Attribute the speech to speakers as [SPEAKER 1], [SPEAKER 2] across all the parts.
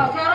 [SPEAKER 1] কথা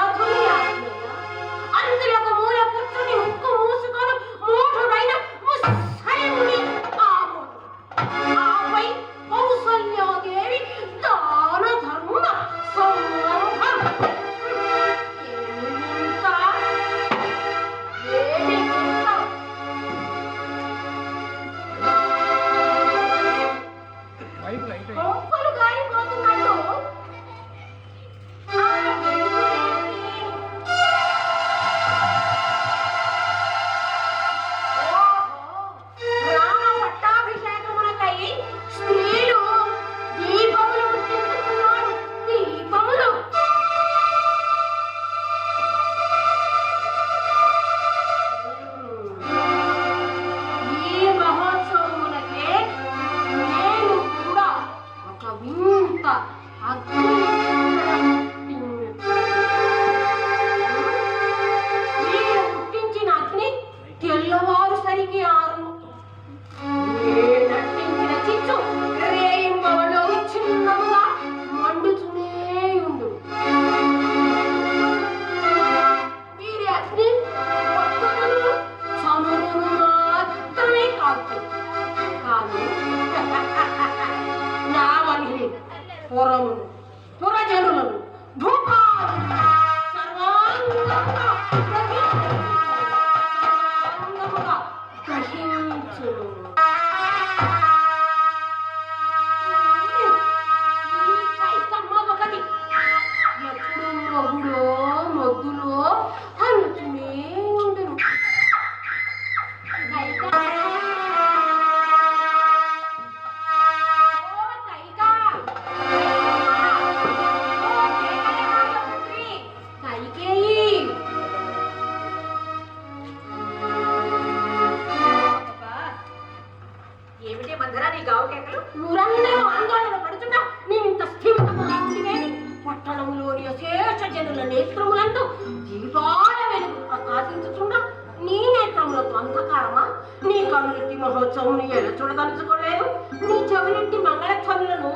[SPEAKER 2] ఏమిటి మందరా నీ గావు కేకలు?
[SPEAKER 1] ఊరందరూ ఆందోళన పడుతున్నా. నీవింత స్థిమితముగా ఉండివేని? పట్టణంలోని అశేష జనుల నేత్రములందు దీపాల వెలుగు ప్రకాశించుచుండా నీ నేత్రములకు అంధకారమా? నీ కనులెత్తి మహోత్సవం ఎలా చూడదలుచుకోలేదు? నీ చెవులెత్తి మంగళధ్వనులను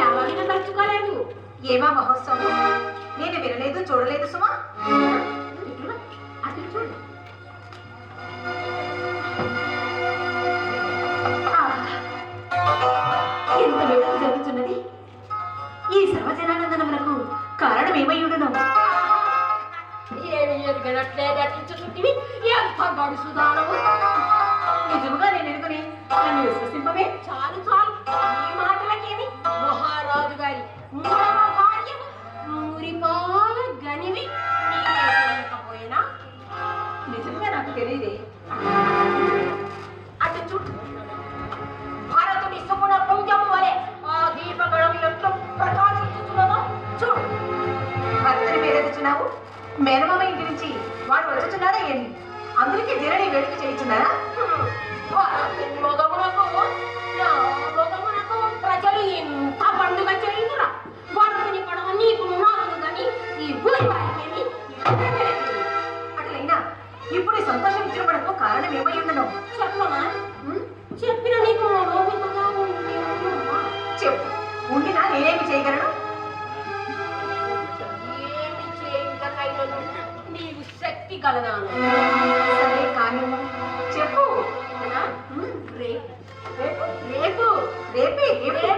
[SPEAKER 1] ఎలా వినదలుచుకోలేదు
[SPEAKER 2] ఏమా మహోత్సవం? నేను వినలేదు చూడలేదు సుమా.
[SPEAKER 1] అటు చూడు.
[SPEAKER 2] ఈ సర్వజనానందనములకు కారణం ఏమయ్యుండును
[SPEAKER 1] ఏమి ఎరగనట్లే నటించుకుంటివి ఎంత
[SPEAKER 2] నిజముగా నేను ఎనుకుని నన్ను విశ్వసింపమే
[SPEAKER 1] చాలు చాలు. ఈ మాటలకేమి? మహారాజు గారి మూడవ భార్య మురిపాల గనివి.
[SPEAKER 2] నిజంగా నాకు తెలియదే మేనమామ ఇంటి నుంచి వాడు వచ్చుచున్నారా ఏంటి? అందరికీ దిరని వేడుక చేయించున్నారా
[SPEAKER 1] మొగమునకు ప్రజలు ఎంత పండుగ చేయుదురా. భారతుని పడవ నీకు నాకు గాని ఈ ఊరి వారికేమి
[SPEAKER 2] అట్లయినా ఇప్పుడు ఈ సంతోషం ఇచ్చిన మనకు కారణం ఏమై ఉండను
[SPEAKER 1] చెప్పనా? చెప్పిన నీకు.
[SPEAKER 2] చెప్పు. ఉండినా నేనేమి చేయగలను?
[SPEAKER 1] చేయగలనైనను నీవు శక్తి కలదాను
[SPEAKER 2] సరే కానీ చెప్పు.
[SPEAKER 1] అవునా?
[SPEAKER 2] ఉమ్,
[SPEAKER 1] రేపు?
[SPEAKER 2] రేపు?
[SPEAKER 1] రేపు?
[SPEAKER 2] రేపే రేపే.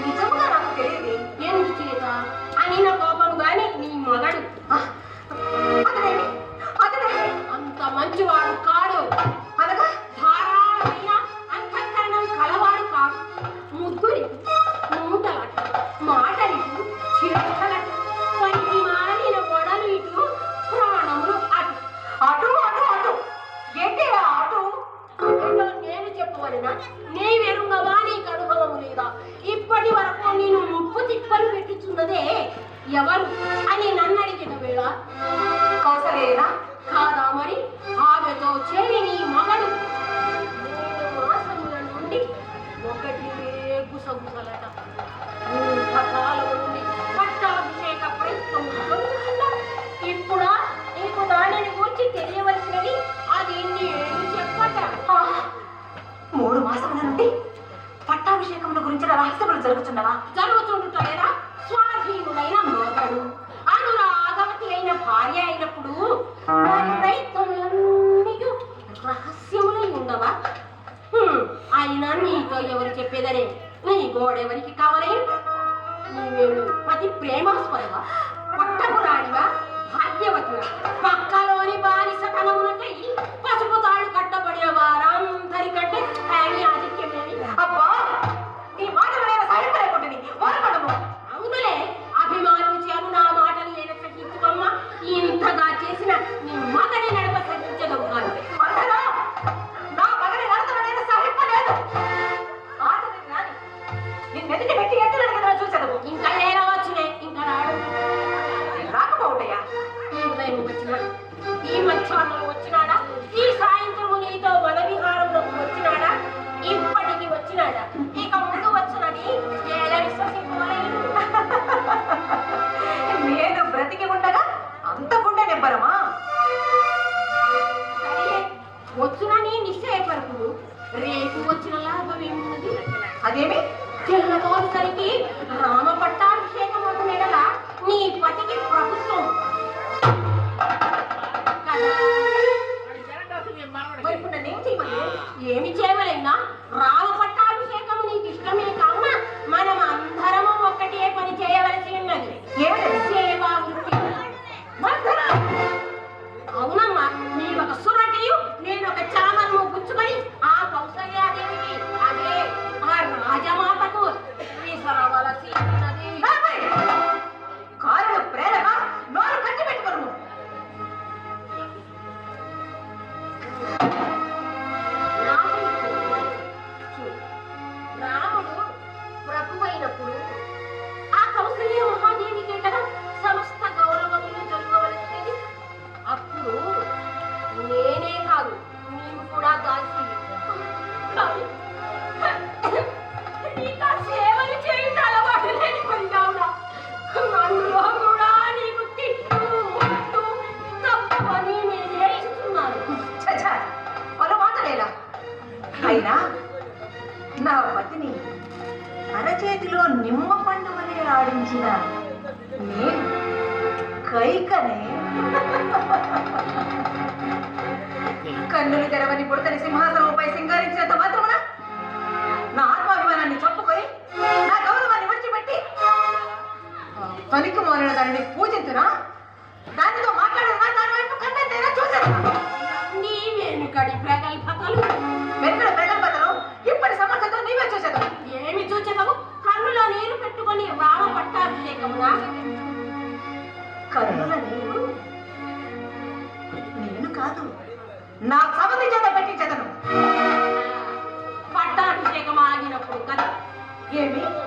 [SPEAKER 2] నిజంగా నాకు తెలియదు.
[SPEAKER 1] ఎందుచేత అనిన కోపము గాని నీ మగడు
[SPEAKER 2] గురించిన రహస్యములు జరుగుతున్నవా
[SPEAKER 1] జరుగుతుండుట స్వాధీనుడైన మోతడు. అనురాగవతి అయిన భార్య అయినప్పుడు ప్రయత్నములన్నీ రహస్యములై ఉండవా? అయినా నీతో ఎవరు చెప్పేదరే? నీ గోడెవరికి కావలే? నీవేమి పతి ప్రేమాస్పదవా? పట్టపురాణివా భాగ్యవతివా పక్కలోని బానిసతనమునకై పసుపు తాళ్ళు కట్టబడే వారందరికంటే ఆయన ఆధిక్యమేమి?
[SPEAKER 2] అబ్బా!
[SPEAKER 1] చాలు వచ్చినాడా? ఈ సాయంత్రము నీతో వన విహారంలోకి వచ్చినాడా? ఇప్పటికి వచ్చినాడా? ఇక ముందు వచ్చినది ఎలా విశ్వసింపవలేను
[SPEAKER 2] నేను బ్రతికి ఉండగా అంత గుండె నిబ్బరమా?
[SPEAKER 1] సరే వచ్చునని నిశ్చయపరపు రేపు వచ్చిన లాభం ఏమున్నది?
[SPEAKER 2] అదేమి?
[SPEAKER 1] తెల్లవారుసరికి రామ పట్టాభిషేకం నెడల నీ పతికి ప్రభుత్వం Thank you. నా పతిని అరచేతిలో నిమ్మ పండు వలె ఆడించిన నేను కైకనే. కన్నులు తెరవని పుడతని సింహాసనంపై సింగారించినంత మాత్రమున? నా ఆత్మాభిమానాన్ని చంపుకొని నా గౌరవాన్ని విడిచిపెట్టి పనికి మారిన దానిని పూజించునా కరుణ నేను
[SPEAKER 2] నేను కాదు. నా సమితి చేత పెట్టించదను. పట్టాభిషేకం ఆగినప్పుడు కదా? ఏమి?